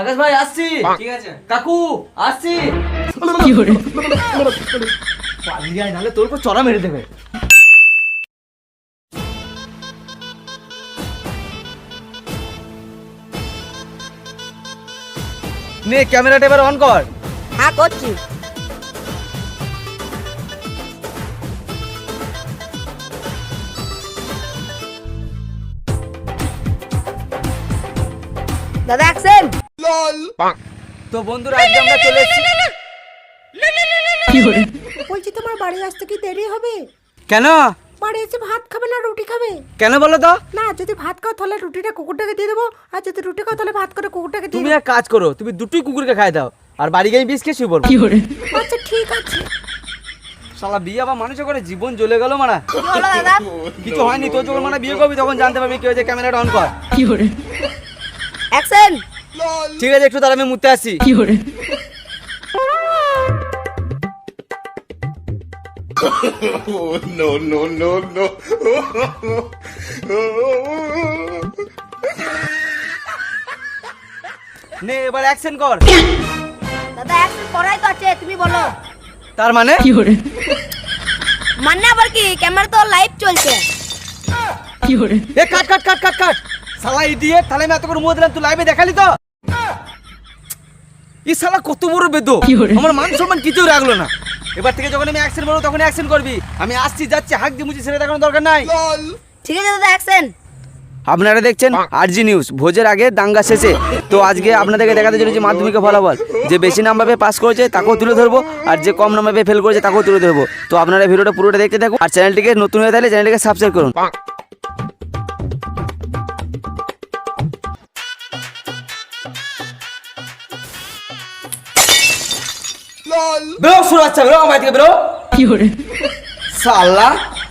আকাশ ভাই আসছি। ঠিক আছে। কাকু আসছি। 有人，পালিয়ে যায় নাহলে তোর উপর চড়া মেরে দেবে। নে ক্যামেরাটা এবার অন কর। হ্যাঁ করছি। দাদা অ্যাকশন লল তো বন্ধুরা আজকে আমরা চলে এসেছি বলছি তোমার বাড়ি আসতে কি দেরি হবে? কেন? বাড়ি এসে ভাত খাবে না রুটি খাবে? কেন বলো তো? না যদি ভাত খাও তাহলে রুটিটা কুকুরটাকে দিয়ে দেবো আর যদি রুটি খাও তাহলে ভাত করে কুকুরটাকে দিয়ে তুমি এক কাজ করো তুমি দুটোই কুকুরকে খাই দাও আর বাড়ি গিয়ে বিষ খেয়ে শুয়ে পড়ব। আচ্ছা ঠিক আছে। শালা বিয়ে আবার মানুষে করে জীবন জ্বলে গেল মারা। কিছু হয়নি তোর যখন মানে বিয়ে করবি তখন জানতে পারবি কি হয়েছে ক্যামেরাটা অন কর। কি করে অ্যাকশন! ঠিক আছে একটু তার আমি মুতে আসি। কি করে no, এবার অ্যাকশন কর। দাদা অ্যাকশন করাই তো আছে তুমি বলো। তার মানে? কি করে মানে আবার কি? ক্যামেরা তো লাইভ চলছে। কি করে এ কাট কাট কাট কাট কাট। সালাই দিয়ে তাহলে আমি এত করে মুয়ে দিলাম তুই লাইভে দেখালি তো? ই শালা কত বড় বেদো কি আমার মান সম্মান কিছু রাখল না। এবার থেকে যখন আমি অ্যাকশন বলব তখন অ্যাকশন করবি। আমি আসছি যাচ্ছি হাক দিয়ে মুছি ছেড়ে দেখানোর দরকার নাই। ঠিক আছে দাদা অ্যাকশন আপনারা দেখছেন আরজি নিউজ ভোজের আগে দাঙ্গা শেষে। তো আজকে আপনাদেরকে দেখাতে চলেছি মাধ্যমিকে ফলাফল। যে বেশি নাম্বার পেয়ে পাস করেছে তাকেও তুলে ধরবো আর যে কম নাম্বার পেয়ে ফেল করেছে তাকেও তুলে ধরবো। তো আপনারা ভিডিওটা পুরোটা দেখতে থাকুন আর চ্যানেলটিকে নতুন হয়ে থাকলে চ্যানেলটিকে সাবস্ক্রাইব করুন।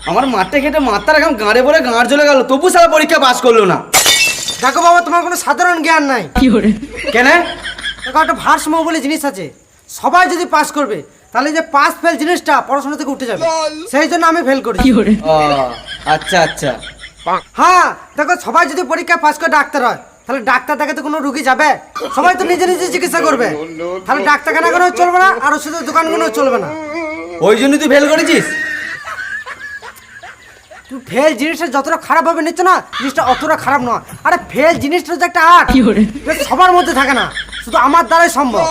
আমার খেটে গাঁড়ে চলে গেল তবু পরীক্ষা করল না। দেখো বাবা তোমার কোনো সাধারণ জ্ঞান নাই। কি করে? একটা জিনিস আছে। সবাই যদি পাশ করবে তাহলে যে পাস ফেল জিনিসটা পড়াশোনা থেকে উঠে যাবে। সেই জন্য আমি ফেল করি? আচ্ছা আচ্ছা। হ্যাঁ দেখো সবাই যদি পরীক্ষা পাস করে ডাক্তার হয় তাহলে ডাক্তার দেখাতে কোনো রুগী যাবে? সবাই তো নিজে নিজে চিকিৎসা করবে। তাহলে ডাক্তারখানা কোনো চলবে না আর ওষুধের দোকানগুলো চলবে না। ওই জন্যই তুই ফেল করেছিস? তুই ফেল জিনিসটা যতটা খারাপ হবে নিচ্ছ না? জিনিসটা অতটা খারাপ নয়। আরে ফেল জিনিসটা হচ্ছে একটা আর্ট। সবার মধ্যে থাকে না। শুধু আমার দ্বারাই সম্ভব।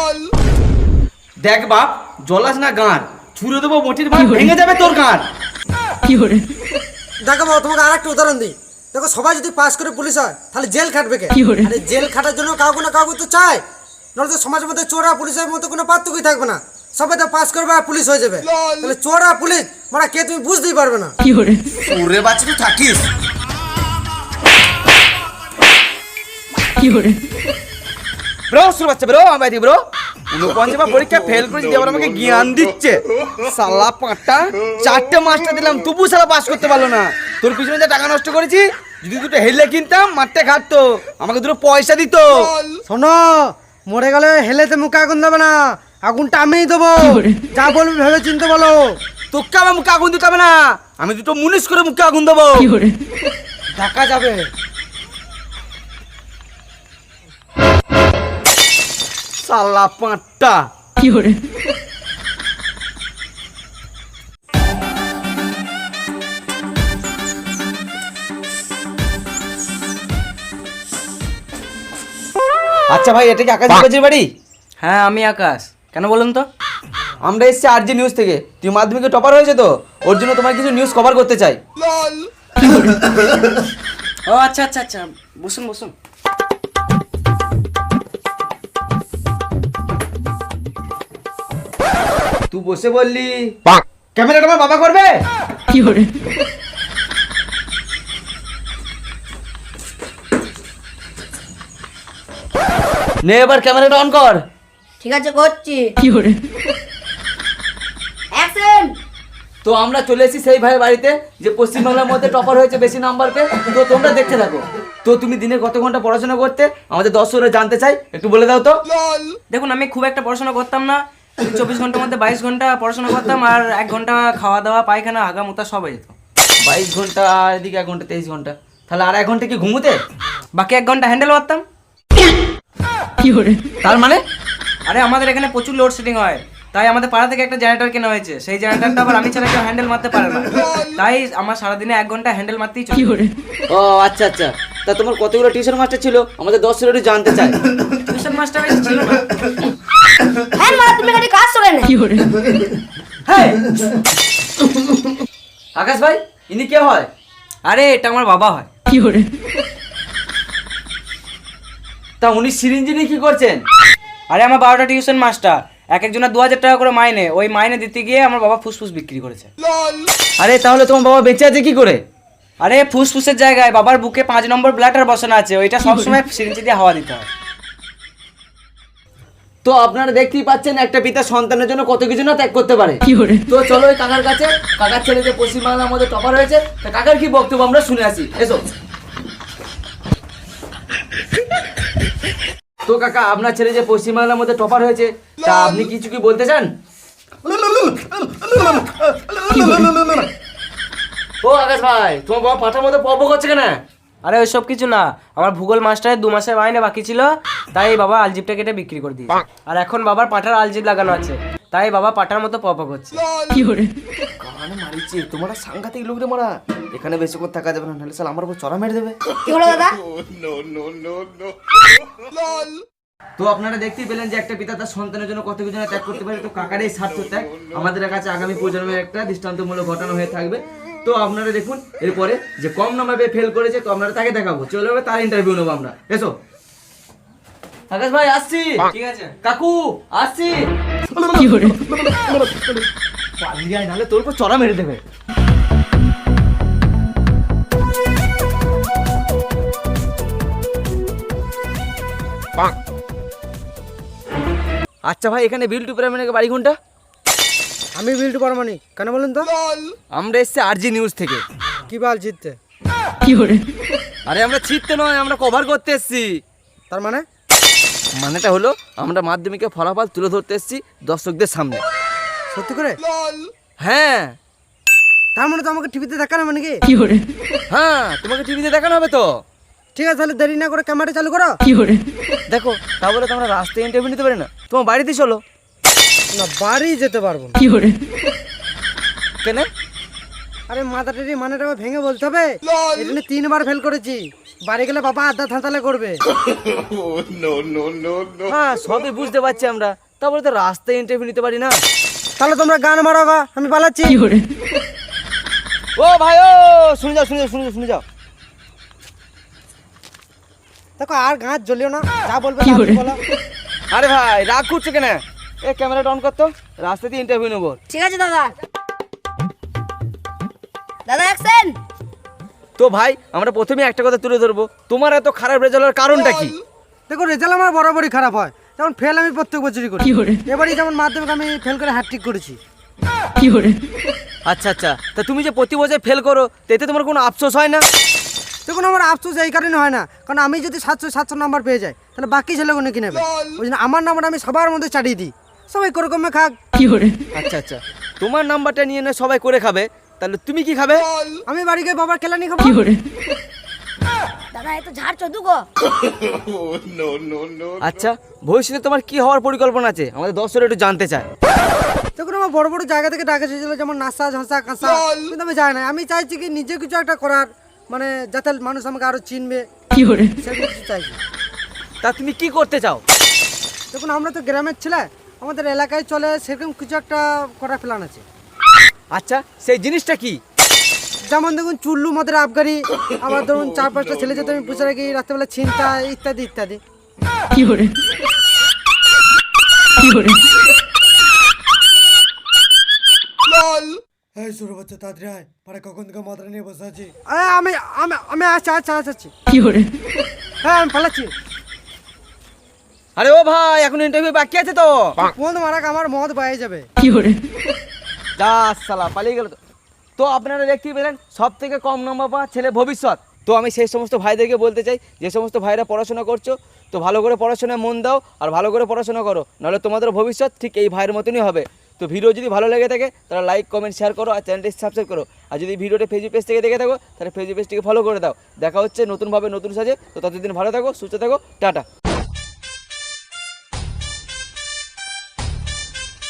দেখ বাপ জলাস না গান ছুঁড়ে দেবো মটির ভাই ভেঙে যাবে তোর গান কি করে দেখো বাবা তোমাকে আর একটা উদাহরণ দিই। দেখো সবাই যদি পাস করে পুলিশ হয় তাহলে জেল খাটবে কে? আরে জেল খাটার জন্য কাউকে না কাউকে তো চায়। নাহলে তো সমাজের মধ্যে চোরা পুলিশের মতো কোনো পার্থক্যই থাকবে না। সবাই তো পাস করবে আর পুলিশ হয়ে যাবে। তাহলে চোরা পুলিশ মানে কে তুমি বুঝতেই পারবে না। ওরে তুই থাকিস? ব্রো শুরু বাচ্চা ব্রো আমি দি ব্রো। পরীক্ষা ফেল আমাকে জ্ঞান দিচ্ছে। সালা পাঁচটা চারটে মাস্টার দিলাম তবু সালা পাস করতে পারল না। তোর পিছনে যা টাকা নষ্ট করেছি যদি দুটো হেলে কিনতাম মারতে খাটতো। আমাকে দুটো পয়সা দিত। শোনো মরে গেলে হেলেতে মুখে আগুন দেবে না। আগুনটা আমিই দেবো। যা বলবি ভেবে চিনতে বলো। তোকে আমার মুখে আগুন দিতে হবে না। আমি দুটো মুনিস করে মুখে আগুন দেবো। দেখা যাবে। সালা পাঁচটা কি আচ্ছা ভাই এটা কি আকাশ বাজির বাড়ি? হ্যাঁ আমি আকাশ। কেন বলুন তো? আমরা এসেছি আরজি নিউজ থেকে। তুই মাধ্যমিকে টপার হয়েছে তো ওর জন্য তোমার কিছু নিউজ কভার করতে চাই। ও আচ্ছা আচ্ছা আচ্ছা। বসুন বসুন। তুই বসে বললি। ক্যামেরাটা আমার বাবা করবে? 有人，নে এবার ক্যামেরাটা অন কর। ঠিক আছে করছি। 有人，অ্যাকশন তো আমরা চলে এসেছি সেই ভাইয়ের বাড়িতে যে পশ্চিমবাংলার মধ্যে টপার হয়েছে বেশি নাম্বার পেয়ে তো তোমরা দেখতে থাকো। তো তুমি দিনে কত ঘণ্টা পড়াশোনা করতে? আমাদের দর্শকরা জানতে চাই একটু বলে দাও তো। দেখুন আমি খুব একটা পড়াশোনা করতাম না। চব্বিশ ঘণ্টার মধ্যে বাইশ ঘণ্টা পড়াশোনা করতাম আর এক ঘণ্টা খাওয়া দাওয়া পায়খানা আগা মুতা সব হয়ে যেত। বাইশ ঘণ্টা আর এদিকে এক ঘণ্টা তেইশ ঘণ্টা। তাহলে আর এক ঘণ্টা কি ঘুমোতে? বাকি এক ঘণ্টা হ্যান্ডেল মারতাম। fiore, তার মানে? আরে আমাদের এখানে প্রচুর লোডশেডিং হয়। তাই আমাদের পাড়া থেকে একটা জেনারেটর কেনা হয়েছে। সেই জেনারেটরটা আবার আমি ছাড়া কেউ হ্যান্ডেল মারতে পারে না। তাই আমার সারাদিনে এক ঘণ্টা হ্যান্ডেল মারতেই চলে। ও আচ্ছা আচ্ছা। তা তোমার কতগুলো টিউশন মাস্টার ছিল? আমাদের দশ একটু জানতে চাই। টিউশন মাস্টার ছিল না। হ্যাঁ মা তুমি কাজ চলে না হ্যাঁ আকাশ ভাই ইনি কে হয়? আরে এটা আমার বাবা হয়। fiore, তা উনি সিরিঞ্জি নিয়ে কি করছেন? আরে আমার বারোটা টিউশন মাস্টার এক একজনের দু হাজার টাকা করে মাইনে ওই মাইনে দিতে গিয়ে আমার বাবা ফুসফুস বিক্রি করেছে। আরে তাহলে তোমার বাবা বেঁচে আছে কি করে? আরে ফুসফুসের জায়গায় বাবার বুকে পাঁচ নম্বর ব্লাডার বসানো আছে ওইটা সবসময় সিরিঞ্জি দিয়ে হাওয়া দিতে হয়। তো আপনারা দেখতেই পাচ্ছেন একটা পিতা সন্তানের জন্য কত কিছু না ত্যাগ করতে পারে। তো চলো ওই কাকার কাছে কাকার ছেলে যে পশ্চিমবাংলার মধ্যে টপার হয়েছে তা কাকার কি বক্তব্য আমরা শুনে আসি এসো। তো কাকা আপনার ছেলে যে পশ্চিমবাংলার মধ্যে টপার হয়েছে তা আপনি কিছু কি বলতে চান? ও আকাশ ভাই তোমার বাবা পাঠার মধ্যে পপ করছে কেন? আরে ওইসব কিছু না আমার ভূগোল মাস্টারের দু মাসের মাইনে বাকি ছিল তাই বাবা আলজিপটা কেটে বিক্রি করে দিই আর এখন বাবার পাঠার আলজিপ লাগানো আছে তাই বাবা পাঠার মতো পপ করছে। কানে মারিছে তোমরা সাংঘাতিক লোক রে মারা। এখানে বেশিক্ষণ থাকা যাবে না নাহলে সাল আমার উপর চড়া মেরে দেবে। কি হলো দাদা. তো আপনারা দেখতেই পেলেন যে একটা পিতা তার সন্তানের জন্য কত কিছু ত্যাগ করতে পারে তো কাকার এই স্বার্থ ত্যাগ। আমাদের কাছে আগামী প্রজন্মের একটা দৃষ্টান্তমূলক ঘটনা হয়ে থাকবে। তো আপনারা দেখুন এরপরে যে কম নাম্বার পেয়ে ফেল করেছে তো আপনারা তাকে দেখাবো। চলে যাবে তার ইন্টারভিউ নেব আমরা। এসো। আকাশ ভাই আসছি। ঠিক আছে। কাকু আসছি। পালিয়ে আয়, নাহলে তোর উপর চড়া মেরে দেবে। আচ্ছা ভাই এখানে বিল টু প্রাইমের বাড়ি কোনটা? আমি বিল বিল্টু পারমানি কেন বলুন তো? আমরা এসছি আরজি নিউজ থেকে। কি বাল জিততে? fiore, আরে আমরা ছিটতে নয় আমরা কভার করতে এসছি। তার মানে? মানেটা হলো আমরা মাধ্যমিকে ফলাফল তুলে ধরতে এসছি দর্শকদের সামনে। সত্যি করে? হ্যাঁ। তার মানে তো আমাকে টিভিতে দেখানো মানে কি fiore, হ্যাঁ তোমাকে টিভিতে দেখানো হবে তো। ঠিক আছে তাহলে দেরি না করে ক্যামেরা চালু করো। দেখো তা বলে তো আমরা রাস্তায় ইন্টারভিউ নিতে পারি না। তোমার বাড়িতে চলো। না বাড়ি যেতে পারব না। কেন? আরে মাথাটারি মানেটা ভেঙে বলতে হবে। এটা নিয়ে তিনবার ফেল করেছি। বাড়ি গেলে বাবা আড্ডা থাঁতালে করবে। Oh. হ্যাঁ সবই বুঝতে পারছি আমরা। তারপরে তো রাস্তায় ইন্টারভিউ নিতে পারি না। তাহলে তোমরা গান মারো গা আমি পালাচ্ছি। ও ভাই ও শুনে যাও শুনে যাও শুনে যাও শুনে যাও। দেখো আর গাছ জ্বলিও না যা বলবে বলো। আরে ভাই রাগ করছ কেন? এ ক্যামেরাটা অন করতো? রাস্তা দিয়ে ইন্টারভিউ নেব। ঠিক আছে দাদা। দাদা অ্যাকশন তো ভাই আমরা প্রথমে একটা কথা তুলে ধরবো। তোমার এত খারাপ রেজাল্ট হওয়ার কারণটা কি? দেখো রেজাল্ট আমার বরাবরই খারাপ হয়। যেমন ফেল আমি প্রত্যেক বছরই করি। এবারই যেমন মাধ্যমিক আমি ফেল করে হ্যাট্রিক করেছি। fiore, আচ্ছা আচ্ছা। তা তুমি যে প্রতি বছর ফেল করো এতে তোমার কোনো আফসোস হয় না? দেখুন আমার আফসোস এই কারণে হয় না। কারণ আমি যদি সাতশো সাতশো নাম্বার পেয়ে যাই তাহলে বাকি ছেলেগুলো কি নেবে? ওই জন্য আমার নাম্বারটা আমি সবার মধ্যে চালিয়ে দিই। সবাই কোরকমে খাক। fiore, আচ্ছা আচ্ছা। তোমার নাম্বারটা নিয়ে না সবাই করে খাবে। তাহলে তুমি কি খাবে? আমি বাড়ি গিয়ে বাবার কেলানি খাব। fiore, দাদা এত ঝাড় গো. আচ্ছা ভবিষ্যতে তোমার কি হওয়ার পরিকল্পনা আছে? আমাদের দর্শকরা একটু জানতে চায়। দেখুন আমার বড় বড় জায়গা থেকে ডাকা এসেছিল যেমন নাসা ঝাঁসা কাঁসা। কিন্তু আমি যাই না আমি চাইছি কি নিজে কিছু একটা করার মানে যাতে মানুষ আমাকে আরও চিনবে। কিছু চাইছি। তা তুমি কি করতে চাও? দেখুন আমরা তো গ্রামের ছেলে আমাদের এলাকায় চলে সেরকম কিছু একটা করার প্ল্যান আছে। আচ্ছা সেই জিনিসটা কি? যেমন দেখুন চুল্লু মদের আবগারি আবার ধরুন চার পাঁচটা ছেলে যাতে আমি পুষে রাখি রাত্রেবেলা ছিনতা ইত্যাদি ইত্যাদি। fiore, fiore, এই ছোট বাচ্চা তাড়াতাড়ি আয় পারে কখন থেকে মাত্রা নিয়ে বসে আছি? আমি আমি আমি আচ্ছা আচ্ছা আচ্ছা আচ্ছা fiore, হ্যাঁ আমি পালাচ্ছি। আরে ও ভাই এখন ইন্টারভিউ বাকি আছে তো। মারাক আমার মদ বাইরে যাবে। fiore, যা সালা পালিয়ে গেল তো। তো আপনারা দেখতেই পেলেন সব থেকে কম নম্বর পাওয়া ছেলে ভবিষ্যৎ। তো আমি সেই সমস্ত ভাইদেরকে বলতে চাই, যে সমস্ত ভাইরা পড়াশোনা করছ, তো ভালো করে পড়াশোনায় মন দাও আর ভালো করে পড়াশোনা করো, নাহলে তোমাদের ভবিষ্যৎ ঠিক এই ভাইয়ের মতনই হবে। তো ভিডিও যদি ভালো লেগে থাকে, তাহলে লাইক কমেন্ট শেয়ার করো আর চ্যানেলটি সাবস্ক্রাইব করো। আর যদি ভিডিওটা ফেসবুক পেজ থেকে দেখে থাকো, তাহলে ফেসবুক পেজটিকে ফলো করে দাও। দেখা হচ্ছে নতুনভাবে নতুন সাজে, তো ততদিন ভালো থাকো, সুস্থ থাকো, টাটা।